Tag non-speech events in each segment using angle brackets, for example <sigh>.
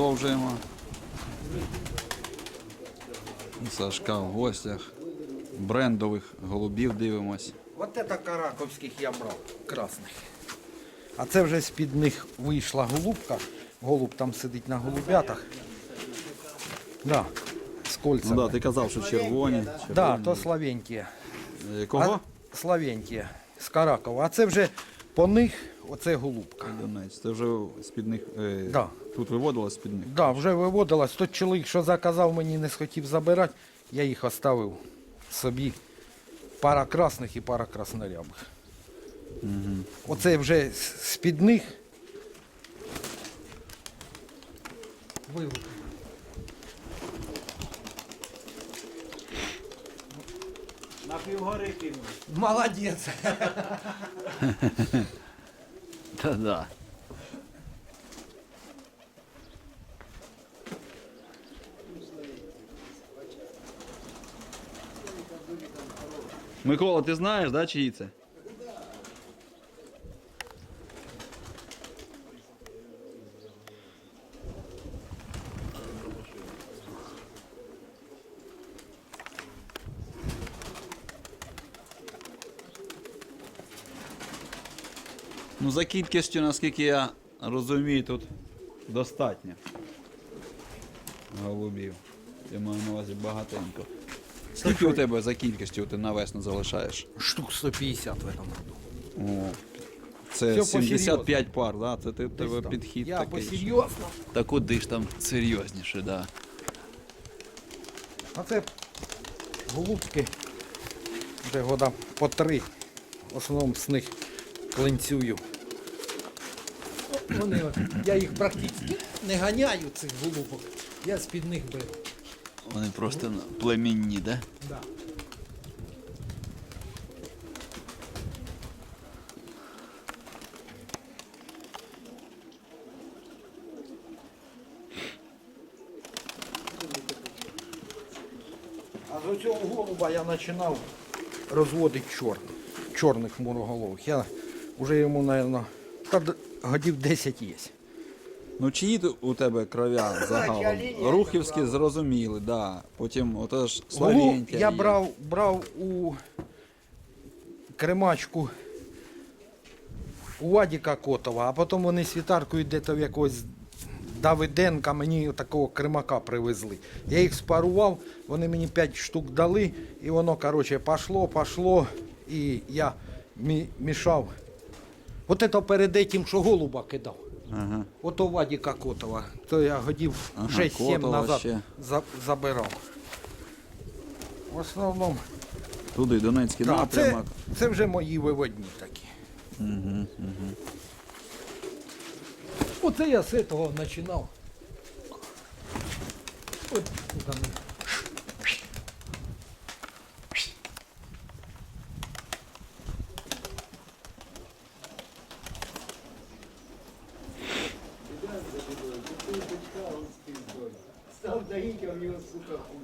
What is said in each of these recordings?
Продовжуємо. Сашка в гостях. Брендових голубів дивимось. От це караковських я брав, красних. А це вже з-під них вийшла голубка. Голуб там сидить на голубятах. Да, з кольцями. Ну да, ти казав, що червоні. Да, то славенькі. Е, Кого? А, славенькі з Каракова. А це вже по них оце голубка. Це вже з-під них. Е, Да. Тут виводилось з-під них. Да, вже виводилась. Той чоловік, що заказав, мені не схотів забирати, я їх оставив собі. Пара красних і пара краснорябих. Угу. Оце вже з-під них. Вилуп. На півгори кинув. Молодець. <laughs> Та-да. Микола, ти знаєш, да, чиї це? Ну, за кількістю, наскільки я розумію, тут достатньо голубів. Я маю на увазі багатенько. Скільки у тебе за кількістю ти на весну залишаєш? Штук 150 в этом году. О, це Всьо 75 пар, да? це ти, тебе там. підхід Я такий. посерйозно. Та куди ж там серйозніше, да. А це голубки. Вже года по три. В основному з них клинцюю. Вони, я їх практично не ганяю, цих голубок. Я з-під них беру. Вони просто племінні, да? Да. А з цього голуба я починав розводити чорних, чорних муроголових. Я вже йому, мабуть, годів 10 є. Ну чиї у тебе кров'я загалом? Рухівські зрозуміли, да. Потім отож Голуб я є. брав, брав у кремачку у Вадіка Котова, а потім вони світаркою де-то в якогось Давиденка мені такого кремака привезли. Я їх спарував, вони мені 5 штук дали, і воно, коротше, пішло, пішло, і я мішав. От це перед тим, що голуба кидав. Ага. Ото Вадіка Котова. То я годів Ага, 6-7 назад ще. за- забирав. В основному. Туди Донецький Да, це, це вже мої виводні такі. Угу, угу. Оце я з цього починав. От тут вони. Став доїть, а в нього, сука, хуй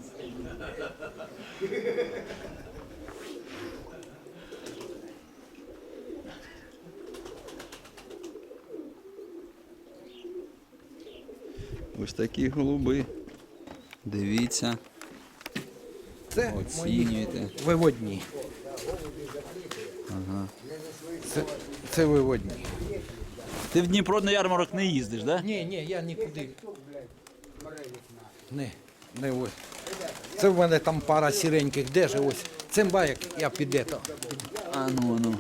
Ось такі голуби. Дивіться, Це мої оцінюйте. виводні. Ага. Це, це виводні. Ти в Дніпро на ярмарок не їздиш, да? Ні, ні, я нікуди. Не, не ось. Це в мене там пара сіреньких, де же ось. Це байок, я піде там. А ну, ну.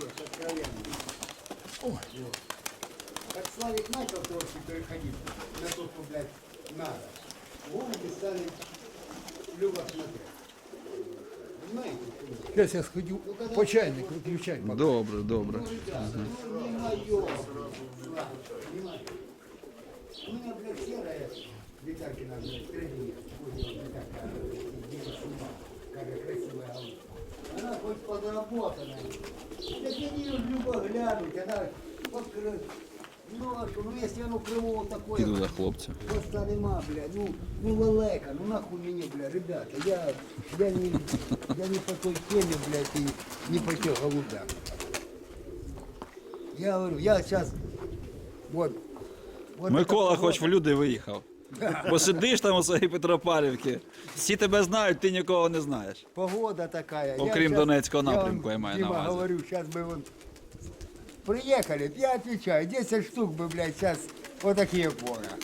Так Славик начал трошки переходить на то, блядь, надо. Голуби стали любо смотреть. Понимаете? Зараз я сходю по чайник, виключай. поки. Добре, добре. Ну, не мое. Понимаете? У меня, блядь, серая Виталькина, блядь, тренер. Какая красивая голубка. Она хоть подработанная. Так я не люблю глянуть, она подкры... Ножку, ну если оно крыло вот такое, Піду за хлопцем. просто нема, бля, ну, ну лелека, ну нахуй мне, бля, ребята, я, я не, я не по той теме, блядь, и не по тех голубям. Я говорю, я сейчас, вот, вот Микола это хоч в люди виїхав. <laughs> Посидиш там у своїй Петропавлівці. Всі тебе знають, ти нікого не знаєш. Погода такая. Окрім щас- Донецького я вам, напрямку, я маю на Дима, увазі. говорю, сейчас бы вон приехали, я отвечаю, 10 штук бы, блядь, сейчас вот такие пора.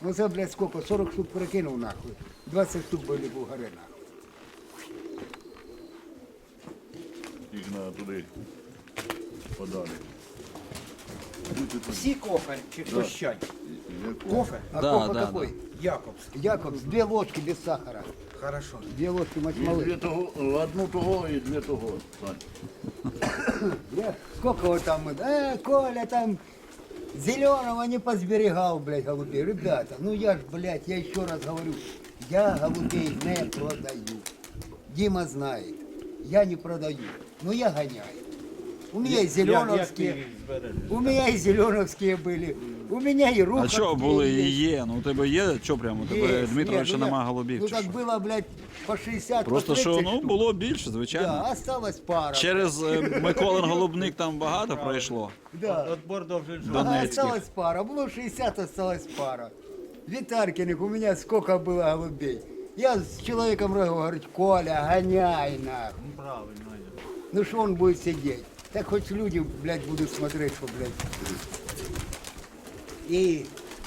Ну це, блядь, сколько, 40 штук прокинув нахуй. 20 штук были в горы нахуй. Їх треба туди подалі. Всі кофе чи хтось чай? Кофе? А Да, кофе да, какой? Якобс. Якобс, две ложки без сахара. Хорошо. Две ложки І мочмалы. дві того, одну того і дві того. Сань. Я, сколько вот там, э, Коля там зеленого не позберегал, блядь, голубей. Ребята, ну я ж, блядь, я еще раз говорю, я голубей не продаю. Дима знает, я не продаю, но я гоняю. У меня и зеленовские, у меня и зеленовские были, у меня и А руховские що були і есть. є? Ну у тебе є, що прямо? У тебе Есть, Дмитровича нет, ну, нема я- голубів. Ну чи так що? было, блядь, по 60, Просто по що 30 ну штук. було більше, звичайно. Да, осталась пара. Через е, Миколин Голубник там багато <laughs> пройшло. Да. Отбор должен жить. Ага, Донецьких. осталась пара. Было 60, осталась пара. Витаркиных у меня сколько было голубей. Я с человеком разговариваю, говорю, Коля, гоняй нахуй. Ну, Правильно. Аня. Ну что он будет сидеть? Так хоть люди, блядь, будут смотреть, что, блядь. И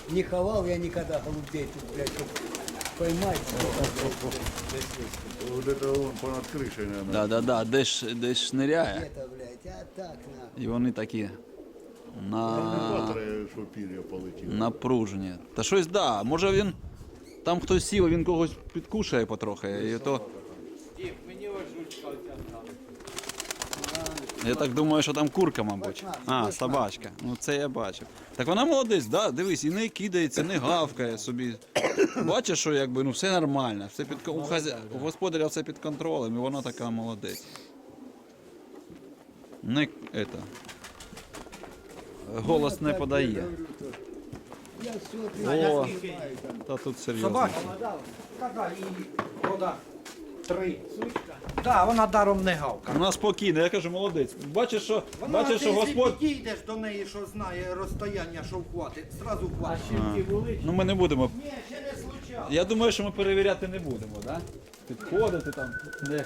не ховал я никогда голубей тут, блядь, чтоб поймать. Ось це вон понад кришею, наверное. Да, да, да, десь, десь шниряє. Это, блядь, а так нахуй. І вони такі на... Патри, що пір'я полетіло. напружені. Та щось да, може він. Там хтось сів, він когось підкушає потрохи. І то... Дім, мені ось жучка. Я так думаю, що там курка, мабуть. А, собачка. Ну це я бачив. Так вона молодець, да, дивись, і не кидається, не гавкає собі. Бачиш, що якби ну все нормально, все під у, хазя... у господаря все під контролем, і вона така молодець. Не это. Голос не подає. О, та тут серйозно. Собаки? Така і вода. Три. Да, вона даром не гавка. Вона спокійна, я кажу, молодець. Бачиш, що, бачиш, що Господь. підійдеш до неї, що знає розстояння, що вхватить, зразу А хватить. ще ті були? Ну ми не будемо. Ні, ще не случайно. Я думаю, що ми перевіряти не будемо, да? Підходити там, де,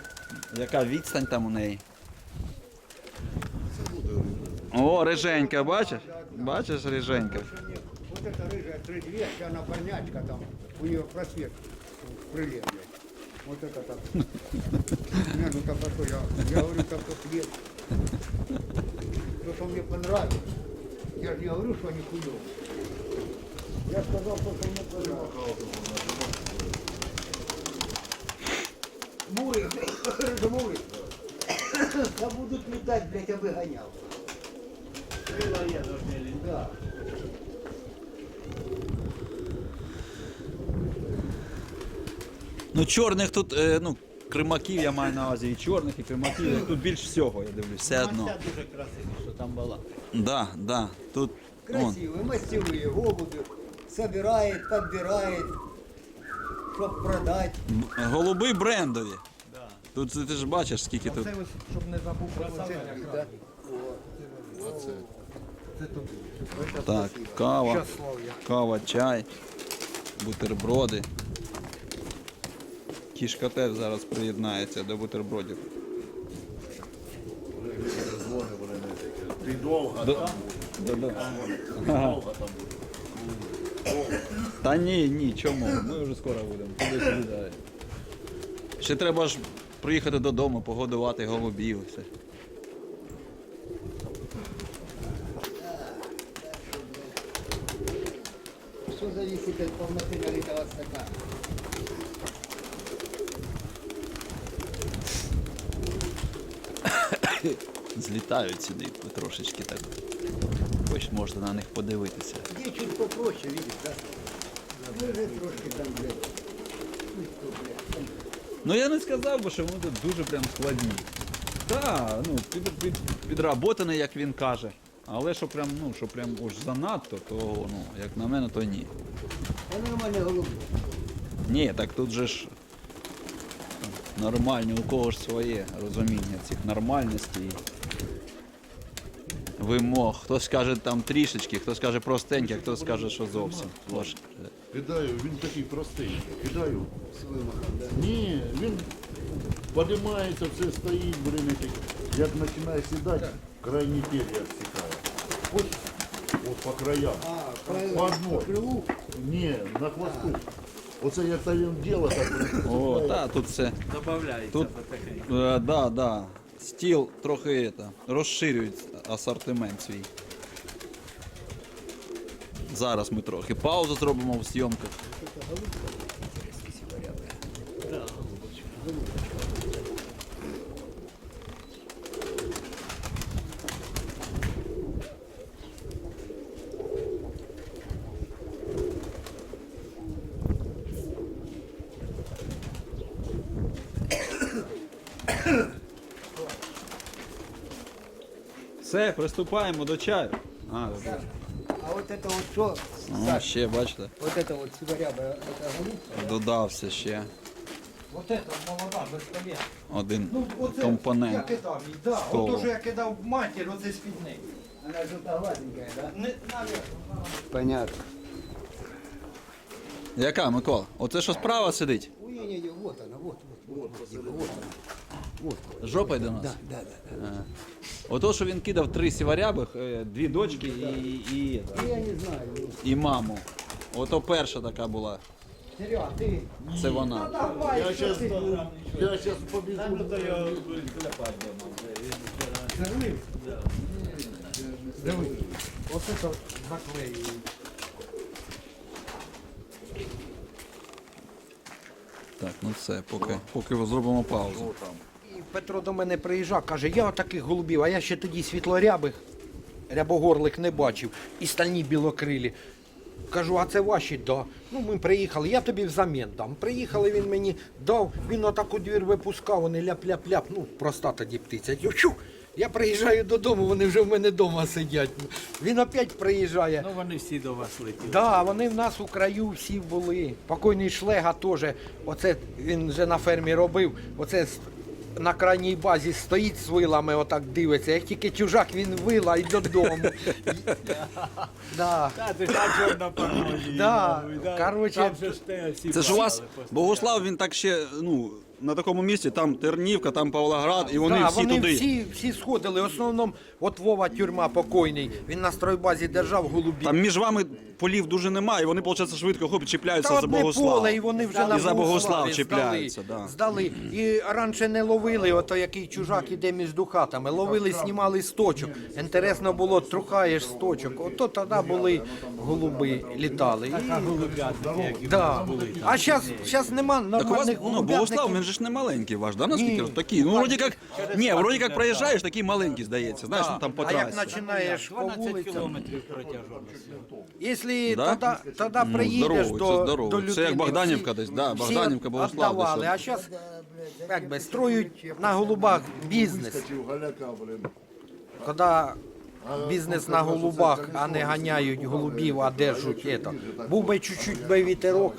яка відстань там у неї. О, риженька, бачиш? Бачиш, риженька. Вот эта рыжая тридвешка, она больнячка там, у нее просвет в крыле, блядь. Вот это так. А что, я, я говорю, вот цвет. То, что мне понравилось. Я же не говорю, что они хуёвые. Я сказал, то, что мне понравилось. Муры, муры. Да будут летать, блядь, я выгонял. Да. Ну чорних тут, е, ну, кримаків я маю на увазі, і чорних, і кримаків. Тут більш всього, я дивлюсь, все одно. Мася дуже красиві, що там була. Да, да. Тут вон, Красивые, мастерые голуби. Собирает, подбирает, чтоб продать. б- голуби брендові. Да. Тут ти ж бачиш, скільки тут. Це ось, щоб не забув про це. Да? Так, кава, кава, чай, бутерброди. Кішка теж зараз приєднається до бутербродів. Ти довго там довго там буде. Та ні, ні, чому? Ми вже скоро будемо. Туди сюди. Ще треба ж приїхати додому, погодувати голубів. Все. Все зависит от полноты налитого стакана. Злітають сюди трошечки так. Хоч можна на них подивитися. Где чуть попроще, видишь, да? Ну, уже трошки там, блядь. Ну, я не сказав би, що вони тут дуже прям складні. Так, ну, під, під, підработаний, як він каже. Але що прям, ну, що прям уж занадто, то ну, як на мене, то ні. А нормальный голубь. Ні, так тут же ж нормальні, у кого ж своє розуміння цих нормальностей. вимог. Хтось скаже там трішечки, хтось скаже простеньке, а хтось скаже, що зовсім. Важке. Кидаю, він такий простий. Кидаю. Ні, він піднімається, все стоїть, блин, і як починає сідати, крайній пер'я всікає. Ось, от по краям. По одному. Ні, на хвосту. Оце як він діло так. О, та тут все. Добавляється Тут, потихеньку. е, да, да. Стіл трохи это, розширюють асортимент свій. Зараз ми трохи паузу зробимо в зйомках. Все, приступаємо до чаю. А, добре. А вот это вот что? ну, ще бачите, Вот это вот сигаряба, это голубка? додався ще Вот это молода, без колен. один Ну, оце я компонент. кидав їй, да. столу. Ото, що я кидав в матір, оце з-під неї. Она желтоватенькая, да? Не, наверно. Понятно. Яка, Микола? Оце що справа сидить? Ой, не, не, вот она, вот, вот, вот, вот, Дима, вот она. Жопа йде до нас. Да, да, да. Ото, що він кидав три сіварябих, е, дві дочки і, і, Ну, Я не знаю. ну, і маму. Ото перша така була. Серега, ты... Це вона. Давай, Я зараз я. Там кляпати дома вже. Він вчора Зернив? Диви. Оце то заклеюю. Так, ну все, поки, поки зробимо паузу. І Петро до мене приїжджав, каже, я отаких голубів, а я ще тоді світлорябих, рябогорлих не бачив, і стальні білокрилі. Кажу, а це ваші? Да. Ну, ми приїхали, я тобі взамін дам. Приїхали, він мені дав, він отак у двір випускав, вони ляп-ляп-ляп, ну, проста тоді птиця. Я, приїжджаю додому, вони вже в мене вдома сидять. Він опять приїжджає. Ну вони всі до вас летіли. Да, вони в нас у краю всі були. Покойний шлега теж. Оце він вже на фермі робив. Оце на крайній базі стоїть з вилами, отак дивиться. Як тільки чужак, він вила і додому. <laughs> да. Та ти та чорна пародія. Да, короче, Там же ж те всі Це ж у вас бачили. Богослав, він так ще, ну, на такому місці, там Тернівка, там Павлоград, і вони да, всі вони туди. всі, всі сходили. В основному, от Вова тюрма покойний. Він на стройбазі держав голубів. Там між вами полів дуже немає, вони, виходить, швидко хоп, чіпляються Та за одне поле, і вони вже на І за Богослав чіпляються. здали, Да. здали. І раніше не ловили, ото який чужак іде між хатами. Ловили, знімали з точок. Інтересно було, трухаєш з точок. Ото тоді були голуби, літали. І... Да. А зараз, зараз нема Так у вас нормальних ну, Богослав, він же ж не маленький ваш, да, наскільки? Ні. Такий, ну, вроді як, ні, вроді як проїжджаєш, такий маленький, здається, знаєш, там по А як починаєш по 12 вулицям, кілометрів протяжності. Якщо Да? тоді, тоді Ну, приїдеш здорово, до, це здорово. до Це людини, як Богданівка всі- десь, да, всі Богданівка, Богослав віддавали, десь. а зараз як би, строють на голубах бізнес. Коли бізнес на голубах, а не ганяють голубів, а держуть это. Був би чуть-чуть би вітерок.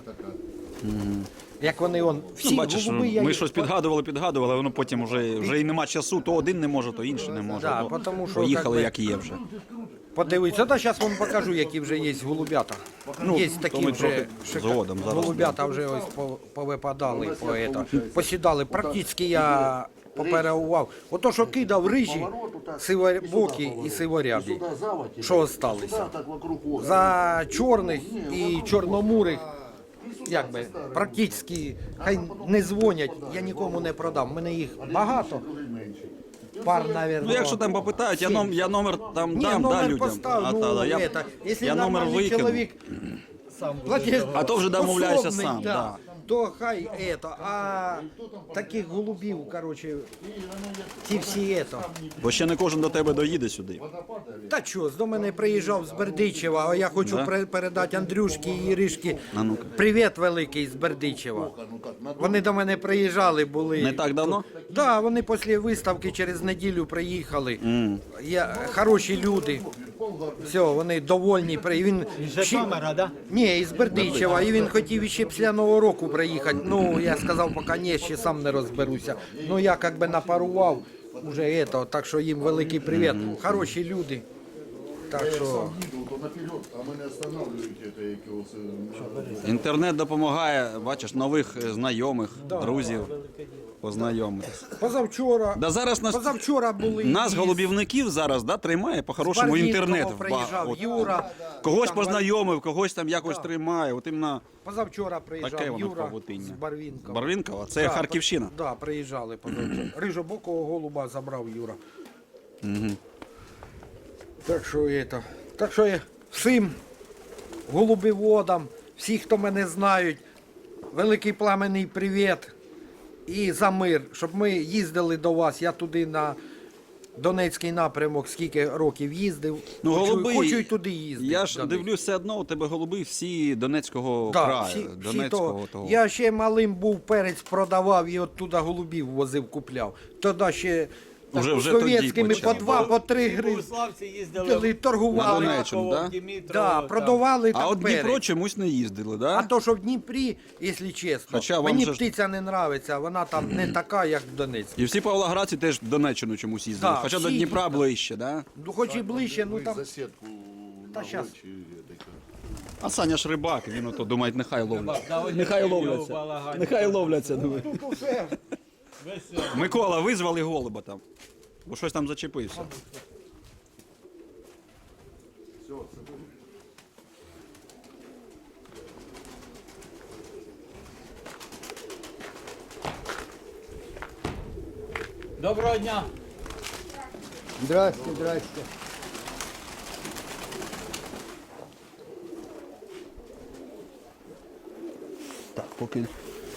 Як вони он, всі Ну, бачиш, голуби, я ми їх щось підгадували, підгадували, а воно потім вже, вже і нема часу, то один не може, то інший не може. Да, Ну, потому що, Поїхали, як є вже. Подивіться, та зараз вам покажу, які вже є голубята. Ну, є то такі ми вже трохи шика- згодом зараз. голубята вже ось по- повипадали, по это, посідали. Практично я попереував. Ото, що кидав рижі, сивобокі і сиворябі, що озера. За чорних і чорномурих, як би, практично, хай не дзвонять, я нікому не продам. Мене їх багато. Пар, наверное, Ну, якщо там попитають, я, ном, я номер там Ні, дам, да, номер людям. постав, а, ну, та, да, я, это, я номер викину. чоловік, платить А то вже способний, сам, да. То хай это, а таких голубів, короче, ці всі это. Бо ще не кожен до тебе доїде сюди. Та що, до мене приїжджав з Бердичева, а я хочу Да? пре- передати Андрюшки і Іришки А ну-ка. привіт великий з Бердичева. Вони до мене приїжджали, були. Не так давно? Да, вони після виставки через неділю приїхали. Я, хороші люди. Все, вони довольні. При- Він ще- Житомира, да? Ні, із Бердичева. І він хотів ще після Нового року приїхати. Ну, я сказав, поки ні, ще сам не розберуся. Ну, я як би напарував уже это, так що їм великий привіт. Хороші люди. Так що- їду, то наперед, а мене останавливають це якогось. е, Інтернет допомагає, бачиш, нових е, знайомих, друзів познайомитись. Позавчора, Да зараз нас, позавчора були нас із- голубівників зараз да, тримає по-хорошому інтернет. приїжджав от. Юра. Когось Там познайомив, когось там якось тримає. От іменно Позавчора приїжджав таке воно Юра з Барвінкова. Барвінкова, це Да, Харківщина. Так, да, приїжджали позавчора. <clears throat> Рижобокого голуба забрав Юра. Так що это. Так що я всім голубіводам, всі, хто мене знають, великий пламенний привіт і за мир, щоб ми їздили до вас. Я туди на Донецький напрямок скільки років їздив. Ну, хочу, голуби, хочу й туди їздити. Я ж туди. дивлюсь, все одно у тебе голуби всі Донецького Да, краю. всі, всі Донецького то, того. Я ще малим був перець продавав і оттуда голубів возив, купляв. Тоді ще Уже- так, вже тоді совєтськими по два, по три гривні Славці їздили. Їздили, торгували. На Донеччину, да? Да, продавали А там от Дніпро перець. чомусь не їздили, да? А то, що в Дніпрі, якщо чесно, Хоча вам мені же ж- птиця не нравиться, вона там не така, як в Донецьку. І всі павлоградці теж в Донеччину чомусь їздили. Да, Хоча до всі Дніпра ближче, да? Ну, хоч і ближче, ну там. за Та на щас. А Саня ж рибак, він ото думає, нехай ловлять. Давай Нехай ловляться. Нехай ловляться. думаю. Микола, визвали голуба там. Бо щось там зачепився. Все, це буде. Доброго дня. Здрасте, здрасте. Так, поки,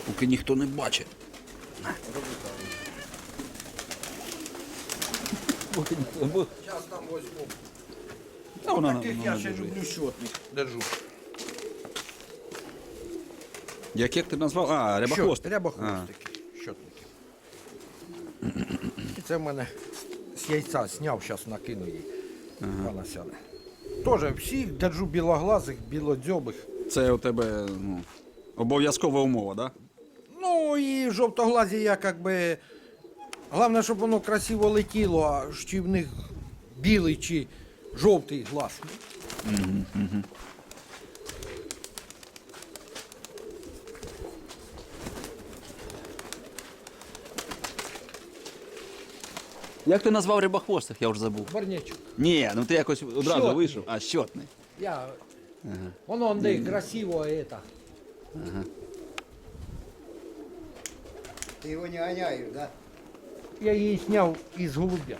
поки ніхто не бачить. Зараз там возьму. Та вона Таких я ще люблю щотник. Держу. Як, як ти назвав? А, рябохвост. Рябохвостики. Щотники. І це в мене з яйця зняв, зараз накину їй. Вона сяде. Теж всіх держу білоглазих, білодзьобих. Це у тебе ну, обов'язкова умова, так? Да? Жовтоглазі я як би. Головне, щоб воно красиво летіло, а чи в них білий чи жовтий глаз. Як ти назвав рябохвостих, я вже забув. Барнячок. Ні, ну ти якось одразу Щотний. вийшов. А, щотний. Я... Воно де красиво это. Ты его не гоняешь, да? Я її зняв із голубя.